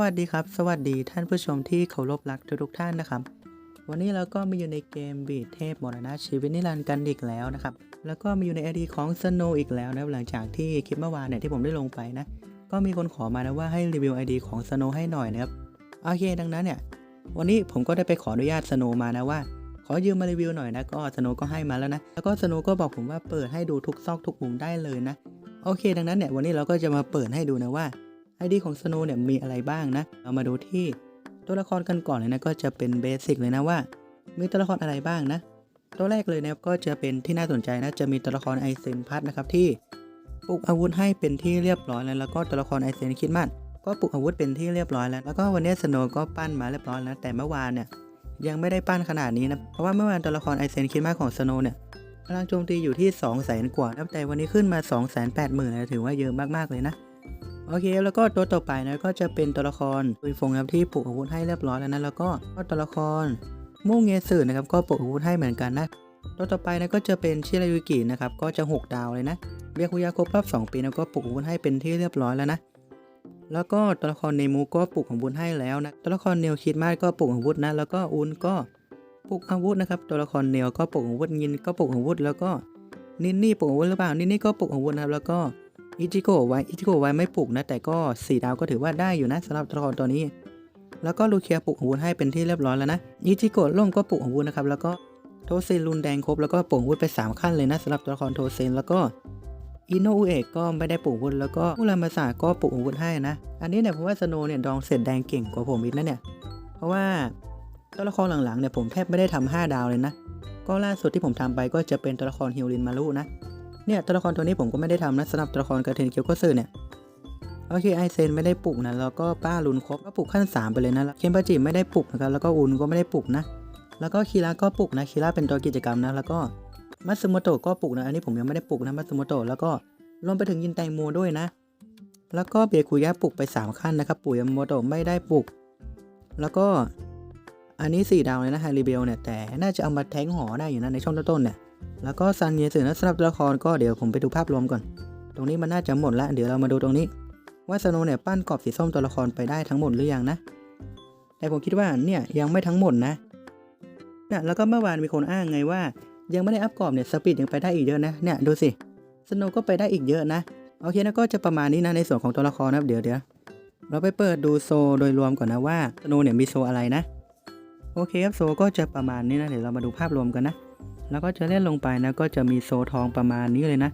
วัสดีครับ สวัสดีท่านผู้ชมที่เคารพรักทุกๆท่านนะครับ วันนี้เราก็มาอยู่ในเกมบีดเทพมรณะชีวิตนิรันดร์กันอีกแล้วนะครับ แล้วก็มาอยู่ในไอดีของสโนอีกแล้วนะหลังจากที่คลิปเมื่อวานเนี่ยที่ผมได้ลงไปนะ ก็มีคนขอมานะว่าให้รีวิวไอดีของสโนให้หน่อยนะครับ โอเค ดังนั้นเนี่ย วันนี้ผมก็ได้ไปขออนุญาตสโนมานะว่า ขอยืมมารีวิวหน่อยนะ ก็สโนก็ให้มาแล้วนะ แล้วก็สโนก็บอกผมว่าเปิดให้ดูทุกซอกทุกมุมได้เลยนะ โอเค ดังนั้นเนี่ยวันนี้เราก็จะมาเปิดให้ดูนะว่า ID ของ Snow เนี่ยมีอะไรบ้างนะ เรามาดูที่ตัวละครกันก่อนเลยนะก็จะเป็นเบสิกเลยนะว่า มีตัวละครอะไรบ้างนะ ตัวแรกเลยนะก็จะเป็นที่น่าสนใจนะจะมีตัวละครไอเซนพัทนะครับที่ปลุกอาวุธให้เป็นที่เรียบร้อยแล้วแล้วก็ตัวละครไอเซนคิดมัดก็ปลุกอาวุธเป็นที่เรียบร้อยแล้ว แล้วก็วันนี้สโนก็ปั้นมาเรียบร้อยแล้วแต่เมื่อวานเนี่ยยังไม่ได้ปั้นขนาดนี้นะเพราะว่าเมื่อวานตัวละครไอเซนคิดมัดของสโนเนี่ยพลังโจมตีอยู่ที่ 2 0 0 0 0 0 กว่านะแต่วันนี้ขึ้นมา 2 8 0 0 0 0นะถือว่าเยอะมากๆเลยนะ โอเค แล้วก็ตัวต่อไปนะก็จะเป็นตัวละครปุยฟงครับที่ปลุกอาวุธให้เรียบร้อยแล้วนะแล้วก็ตัวละครมุ่งเงสือนะครับก็ปลุกอาวุธให้เหมือนกันนะตัวต่อไปนะก็จะเป็นชิรายุกินะครับก็จะ 6 ดาวเลยนะเบียคุยาครบรอบ2ปีนะก็ปลุกอาวุธให้เป็นที่เรียบร้อยแล้วนะแล้วก็ตัวละครเนมูก็ปลุกอาวุธให้แล้วนะตัวละครเนวคิดมาสก็ปลุกอาวุธนะแล้วก็อุนก็ปลุกอาวุธนะครับตัวละครเนวก็ปลุกอาวุธยินก็ปลุกอาวุธแล้วก็นินนี่ปลุกอาวุธหรือเปล่านินนี่ก็ปลุกอาวุธนะครับแล้วก็ อิจิโกะไว้อิจิโกะไว้ไม่ปลุกนะ แต่ก็สี่ดาวก็ถือว่าได้อยู่นะสำหรับตัวละครตัวนี้ แล้วก็ลูเคียปลุกอาวุธให้เป็นที่เรียบร้อยแล้วนะอิจิโกะล่มก็ปลุกอาวุธนะครับแล้วก็โทเซนรุนแดงครบแล้วก็ปลุกวุธไป 3 ขั้นเลยนะสำหรับตัวละครโทเซนแล้วก็อินโนอุเอะก็ไม่ได้ปลุกวุธแล้วก็มุรามาสะก็ปลุกอาวุธให้นะ อันนี้เนี่ยผมว่าสโนเนี่ยดองเสร็จแดงเก่งกว่าผมอีกนะเนี่ยเพราะว่าตัวละครหลังๆเนี่ยผมแทบไม่ได้ทำ5ดาวเลยนะ ก็ล่าสุดที่ผมทำไปก็จะเป็นตัวละครฮิวรินมารุนะ เนี่ยตัวละครตัวนี้ผมก็ไม่ได้ทำนะสำหรับตัวละครกระเทนเคียวโคซึเนี่ยโอเคไอเซนไม่ได้ปลุกนะแล้วก็ป้าลุนครบก็ปลุกขั้น 3 ไปเลยนะแล้วเคมปาจิไม่ได้ปลุกนะครับแล้วก็อุนก็ไม่ได้ปลุกนะ แล้วก็คีระก็ปลุกนะคีระเป็นตัวกิจกรรมนะแล้วก็มัตสึโมโตะก็ปลุกนะอันนี้ผมยังไม่ได้ปลุกนะมัตสึโมโตะแล้วก็รวมไปถึงยินแตงโมด้วยนะ แล้วก็เบียคุยะปลุกไป 3 ขั้นนะครับปุยยโมโตะไม่ได้ปลุกแล้วก็อันนี้ 4 ดาวเลยนะไฮริเบลเนี่ยแต่น่าจะเอามาแทงหอได้อยู่นะในช่องต้นๆเนี่ย แล้วก็ซันเยสึนะสำหรับตัวละครก็เดี๋ยวผมไปดูภาพรวมก่อน ตรงนี้มันน่าจะหมดละเดี๋ยวเรามาดูตรงนี้ ว่าสโนเนี่ยปั้นกรอบสีส้มตัวละครไปได้ทั้งหมดหรือยังนะ แต่ผมคิดว่าเนี่ยยังไม่ทั้งหมดนะเนี่ยแล้วก็เมื่อวานมีคนอ้างไงว่า ยังไม่ได้อัพกรอบเนี่ยสปีดยังไปได้อีกเยอะนะเนี่ยดูสิสโนก็ไปได้อีกเยอะนะโอเคนะก็จะประมาณนี้นะในส่วนของตัวละครนะเดี๋ยวเดี๋ยวเราไปเปิดดูโซโดยรวมก่อนนะว่าสโนเนี่ยมีโซอะไรนะ โอเคครับโซก็จะประมาณนี้นะเดี๋ยวเรามาดูภาพรวมกันนะ แล้วก็จะเล่นลงไปนะก็จะมีโซทองประมาณนี้เลยนะ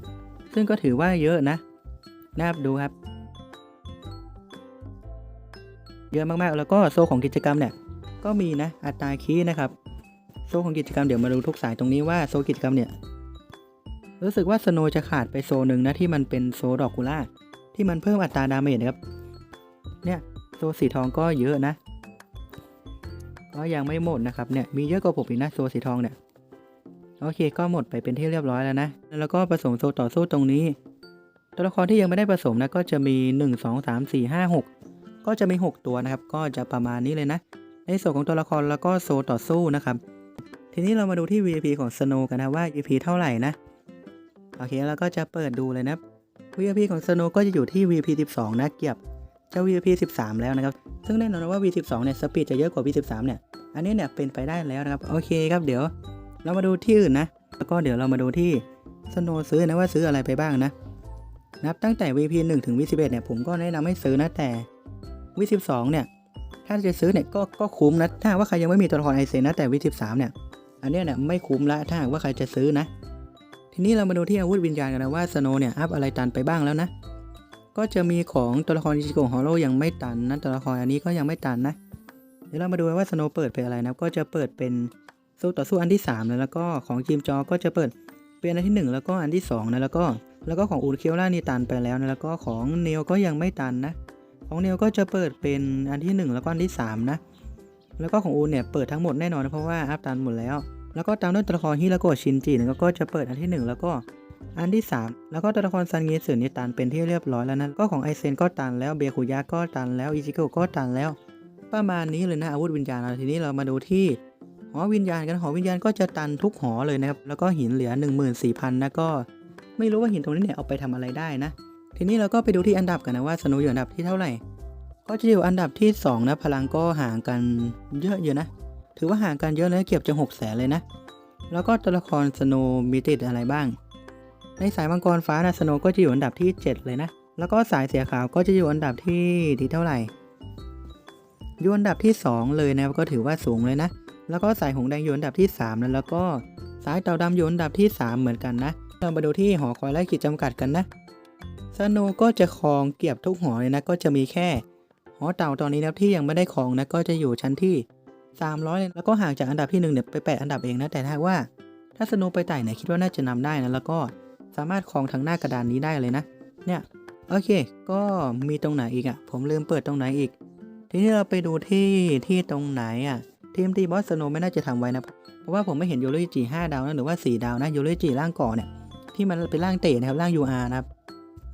ซึ่งก็ถือว่าเยอะนะนะครับดูครับ เยอะมากๆแล้วก็โซของกิจกรรมเนี่ยก็มีนะอัตราคีนะครับ โซของกิจกรรมเดี๋ยวมาดูทุกสายตรงนี้ว่าโซกิจกรรมเนี่ยรู้สึกว่าสโนจะขาดไปโซหนึ่งนะที่มันเป็นโซดอกกุล่าที่มันเพิ่มอัตราดาเมจนะครับ เนี่ยโซสีทองก็เยอะนะก็ยังไม่หมดนะครับเนี่ยมีเยอะกว่าผมอีกนะโซสีทองเนี่ย โอเคก็หมดไปเป็นที่เรียบร้อยแล้วนะ แล้วก็ผสมโซต่อสู้ตรงนี้ ตัวละครที่ยังไม่ได้ผสมนะก็จะมี 1 2 3 4 5 6 ก็จะมี 6 ตัวนะครับ ก็จะประมาณนี้เลยนะ ในส่วนของตัวละครแล้วก็โซต่อสู้นะครับ ทีนี้เรามาดูที่ VIP ของ Snow กันนะว่า VIP เท่าไหร่นะ โอเคแล้วก็จะเปิดดูเลยนะ VIP ของ Snow ก็จะอยู่ที่ VIP 12 นะเกียบจ้า VIP 13 แล้วนะครับ ซึ่งแน่นอนว่า V12 เนี่ยสปีดจะเยอะกว่า V13 เนี่ย อันนี้เนี่ยเป็นไปได้แล้วนะครับ โอเคครับเดี๋ยว เรามาดูที่อื่นนะ แล้วก็เดี๋ยวเรามาดูที่สโนซื้อนะว่าซื้ออะไรไปบ้างนะ นับตั้งแต่ VP 1ถึง V11 เนี่ยผมก็แนะนำให้ซื้อนะแต่ V12 เนี่ย ถ้าจะซื้อเนี่ยก็ก็คุ้มนะ ถ้าว่าใครยังไม่มีตัวละครไอเซนนะแต่ V13 เนี่ย อันเนี้ยเนี่ยไม่คุ้มละถ้าหากว่าใครจะซื้อนะ ทีนี้เรามาดูที่อาวุธวิญญาณกันนะว่าสโนเนี่ยอัพอะไรตันไปบ้างแล้วนะ ก็จะมีของตัวละครอิจิโกะฮอลโลยังไม่ตันนะตัวละครอันนี้ก็ยังไม่ตันนะ เดี๋ยวเรามาดูว่าสโนเปิดเป็นอะไรนะ ก็จะเปิดเป็น สู้ต่อสู้อันที่3นะแล้วก็ของจิมจอก็จะเปิดเป็นอันที่ 1 แล้วก็อันที่2นะแล้วก็แล้วก็ของอูดเคียวล่านี่ตันไปแล้วนะแล้วก็ของเนลก็ยังไม่ตันนะ ของเนลก็จะเปิดเป็นอันที่ 1 แล้วก็อันที่ 3 นะ แล้วก็ของอูดเนี่ยเปิดทั้งหมดแน่นอนนะเพราะว่าอัพตันหมดแล้ว แล้วก็ตามด้วยตัวละครฮิราโกชินจินะก็จะเปิดอันที่ 1 แล้วก็อันที่ 3 แล้วก็ตัวละครซันเงสึนี่ตันเป็นที่เรียบร้อยแล้วนะก็ของไอเซนก็ตันแล้วเบคุยะก็ตันแล้วอิจิโกะก็ตันแล้ว ประมาณนี้เลยนะอาวุธวิญญาณนะทีนี้เรามาดูที่ หอวิญญาณกันหอวิญญาณก็จะตันทุกหอเลยนะครับ แล้วก็หินเหลือ 14,000นะก็ไม่รู้ว่าหินตรงนี้เนี่ยเอาไปทำอะไรได้นะ ทีนี้เราก็ไปดูที่อันดับกันนะว่าสโนว์อยู่อันดับที่เท่าไหร่ ก็จะอยู่อันดับที่ 2 นะ พลังก็ห่างกันเยอะอยู่นะ ถือว่าห่างกันเยอะเลยเกือบจะ6แสนเลยนะ แล้วก็ตัวละครสโนมีติดอะไรบ้าง ในสายมังกรฟ้านะสโนก็จะอยู่อันดับที่ 7 เลยนะ แล้วก็สายเสียขาวก็จะอยู่อันดับที่ที่เท่าไหร่อยู่อันดับที่ 2 เลยนะครับก็ถือว่าสูงเลยนะ แล้วก็สายหงแดงอยู่อันดับที่ 3 แล้วแล้วก็สายเต่าดำอยู่อันดับที่ 3 เหมือนกันนะเรามาดูที่หอคอยไล่ขีดจำกัดกันนะสโนก็จะครองเกียบทุกหอเลยนะก็จะมีแค่หอเต่าตอนนี้นะที่ยังไม่ได้ครองนะก็จะอยู่ชั้นที่ 300เลยแล้วก็ห่างจากอันดับที่1เนี่ยไปแปดอันดับเองนะแต่ถ้าว่า ถ้าสโนไปไต่เนี่ยคิดว่าน่าจะนำได้นะแล้วก็สามารถครองทางหน้ากระดานนี้ได้เลยนะ เนี่ยโอเค ก็มีตรงไหนอีกอะ่ะผมลืมเปิดตรงไหนอีก ทีนี้เราไปดูที่ที่ตรงไหนอะ่ะ ทีมตีบอสสโนไม่น่าจะทำไว้นะ เพราะว่าผมไม่เห็นโยโรจิห้าดาวนะหรือว่า 4 ดาวนะโยโรจิร่างก่อนเนี่ยที่มันเป็นร่างเตะนะครับร่าง UR นะครับ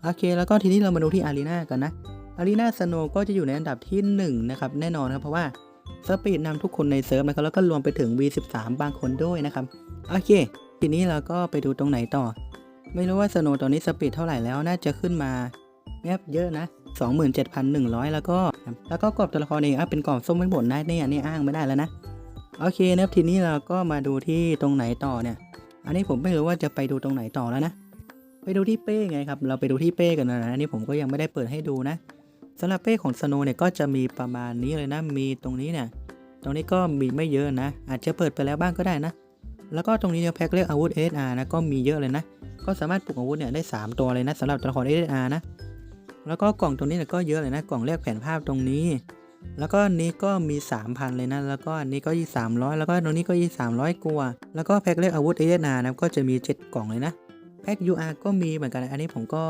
โอเค แล้วก็ทีนี้เรามาดูที่อารีนากันนะอารีนาสโนก็จะอยู่ในอันดับที่1นะครับแน่นอนครับเพราะว่าสปีดนำทุกคนในเซิร์ฟนะครับแล้วก็รวมไปถึง V13 บางคนด้วยนะครับโอเค ทีนี้เราก็ไปดูตรงไหนต่อ ไม่รู้ว่าสโนตอนนี้สปีดเท่าไหร่แล้วน่าจะขึ้นมาแอบเยอะนะ 27,100 แล้วก็แล้วก็กรอบตัวละครเองอะเป็นกรอบส้มไม่หมดนะเนี่ยนี่อ้างไม่ได้แล้วนะโอเคนะครับทีนี้เราก็มาดูที่ตรงไหนต่อเนี่ย อันนี้ผมไม่รู้ว่าจะไปดูตรงไหนต่อแล้วนะ ไปดูที่เป้ไงครับ เราไปดูที่เป้กันนะอันนี้ผมก็ยังไม่ได้เปิดให้ดูนะสำหรับเป้ของสโนเนี่ยก็จะมีประมาณนี้เลยนะ มีตรงนี้เนี่ย ตรงนี้ก็มีไม่เยอะนะ อาจจะเปิดไปแล้วบ้างก็ได้นะ แล้วก็ตรงนี้เนี่ยแพ็คเรียกอาวุธ SR นะก็มีเยอะเลยนะ ก็สามารถปลุกอาวุธเนี่ยได้ 3 ตัวเลยนะสำหรับตัวละคร SR นะ แล้วก็กล่องตรงนี้ก็เยอะเลยนะ กล่องแลกแผนภาพตรงนี้ แล้วก็นี้ก็มี 3,000 เลยนะ แล้วก็อันนี้ก็ยี่300แล้วก็ตรงนี้ก็ยี่300กว่า แล้วก็แพ็คเรียกอาวุธ SR นะก็จะมี 7 กล่องเลยนะ แพ็ค UR ก็มีเหมือนกัน อันนี้ผมก็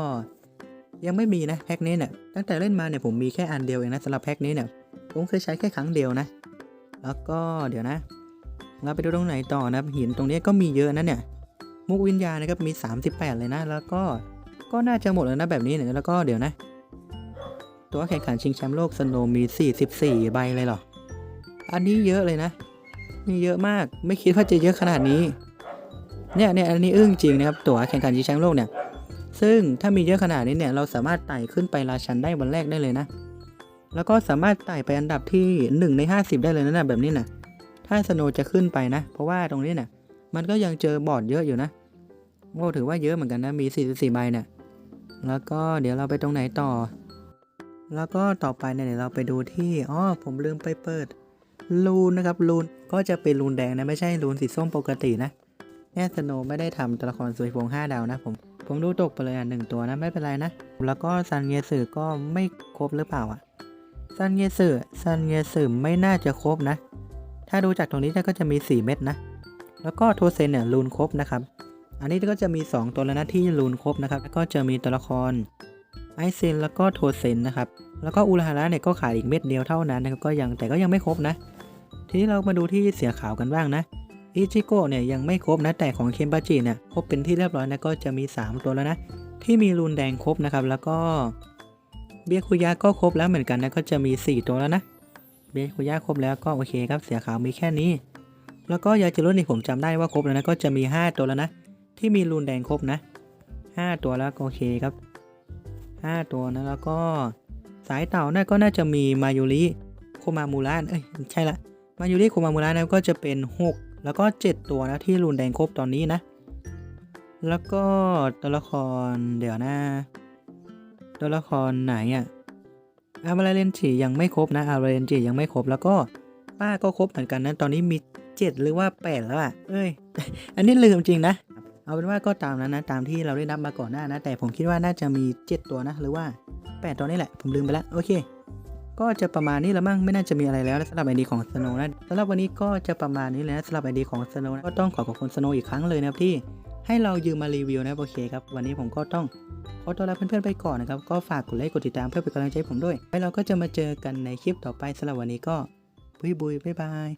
ยังไม่มีนะแพ็คนี้เนี่ย ตั้งแต่เล่นมาเนี่ยผมมีแค่อันเดียวเองนะสำหรับแพ็คนี้เนี่ย ผมเคยใช้แค่ครั้งเดียวนะ แล้วก็เดี๋ยวนะเราไปดูตรงไหนต่อนะหินตรงนี้ก็มีเยอะนะเนี่ย มุกวิญญาณนะครับมี 38 เลยนะ แล้วก็ ก็น่าจะหมดแล้วนะแบบนี้เนี่ยแล้วก็เดี๋ยวนะ ตัวแข่งขันชิงแชมป์โลกสโนมี 44 ใบเลยเหรอ อันนี้เยอะเลยนะ มีเยอะมากไม่คิดว่าจะเยอะขนาดนี้ เนี่ยเนี่ยอันนี้อึ้งจริงนะครับตัวแข่งขันชิงแชมป์โลกเนี่ย ซึ่งถ้ามีเยอะขนาดนี้เนี่ยเราสามารถไต่ขึ้นไปราชันได้วันแรกได้เลยนะ แล้วก็สามารถไต่ไปอันดับที่ 1 ใน 50 ได้เลยนะนะแบบนี้นะถ้าสโนจะขึ้นไปนะ เพราะว่าตรงนี้เนี่ยมันก็ยังเจอบอร์ดเยอะอยู่นะโอ้ถือว่าเยอะเหมือนกันนะ มี 44ใบเนี่ย แล้วก็เดี๋ยวเราไปตรงไหนต่อ แล้วก็ต่อไปเนี่ยเดี๋ยวเราไปดูที่อ๋อผมลืมไปเปิดรูนนะครับรูนก็จะเป็นรูนแดงนะไม่ใช่รูนสีส้มปกตินะแน่สโนไม่ได้ทำตัวละครสวยพวง5ดาวนะผมผมดูตกไปเลยอะหนึ่งตัวนะไม่เป็นไรนะ แล้วก็ซันเงสึก็ไม่ครบหรือเปล่าอะซันเงสึซันเงสึไม่น่าจะครบนะ ถ้าดูจากตรงนี้ก็จะมี 4 เม็ดนะ แล้วก็โทเซนเนี่ยรูนครบนะครับ อันนี้ก็จะมี 2 ตัวแล้วนะที่รูนครบนะครับแล้วก็จะมีตัวละครไอเซนแล้วก็โทเซนนะครับแล้วก็อุลฮาระเนี่ยก็ขายอีกเม็ดเดียวเท่านั้นนะครับก็ยังแต่ก็ยังไม่ครบนะ ทีนี้เรามาดูที่เสียขาวกันบ้างนะอิจิโกะเนี่ยยังไม่ครบนะแต่ของเคมบาจิเนี่ยครบเป็นที่เรียบร้อยนะก็จะมี 3 ตัวแล้วนะ ที่มีรูนแดงครบนะครับแล้วก็เบียคุยะก็ครบแล้วเหมือนกันนะก็จะมี 4 ตัวแล้วนะเบียคุยะครบแล้วก็โอเคครับเสียขาวมีแค่นี้ แล้วก็ยาจิโร่นี่ผมจำได้ว่าครบแล้วนะก็จะมี 5 ตัวแล้วนะ ที่มีรูนแดงครบนะ 5 ตัวแล้วก็โอเคครับ 5 ตัวนะแล้วก็สายเต่าน่าก็น่าจะมีมายุริโคมามูระเอ้ยใช่ละมายูริโคมามูระนะก็จะเป็น 6 แล้วก็ 7 ตัวนะที่รุนแดงครบตอนนี้นะ แล้วก็ตัวละครเดี๋ยวนะตัวละครไหนอะอามาเรนจิยังไม่ครบนะอามาเรนจิยังไม่ครบแล้วก็ป้าก็ครบเหมือนกันนะตอนนี้มี 7 หรือว่า 8 แล้วอะเอ้ย อันนี้ลืมจริงนะ เอาเป็นว่าก็ตามนั้นนะ ตามที่เราได้นับมาก่อนหน้านะ แต่ผมคิดว่าน่าจะมี 7 ตัวนะ หรือว่า 8 ตัวนี่แหละ ผมลืมไปแล้วโอเค ก็จะประมาณนี้แล้วมั้งไม่น่าจะมีอะไรแล้วสำหรับไอดีของ Snow นะสำหรับวันนี้ก็จะประมาณนี้เลยนะสำหรับไอดีของ Snow นะก็ต้องขอขอบคุณ Snow อีกครั้งเลยนะครับที่ให้เรายืมมารีวิวนะโอเคครับวันนี้ผมก็ต้องขอตัวลาเพื่อนๆไปก่อนนะครับ ก็ฝากกดไลค์กดติดตามเพื่อเป็นกำลังใจผมด้วยแล้วเราก็จะมาเจอกันในคลิปต่อไปสำหรับวันนี้ก็บุยบุยบ๊ายบาย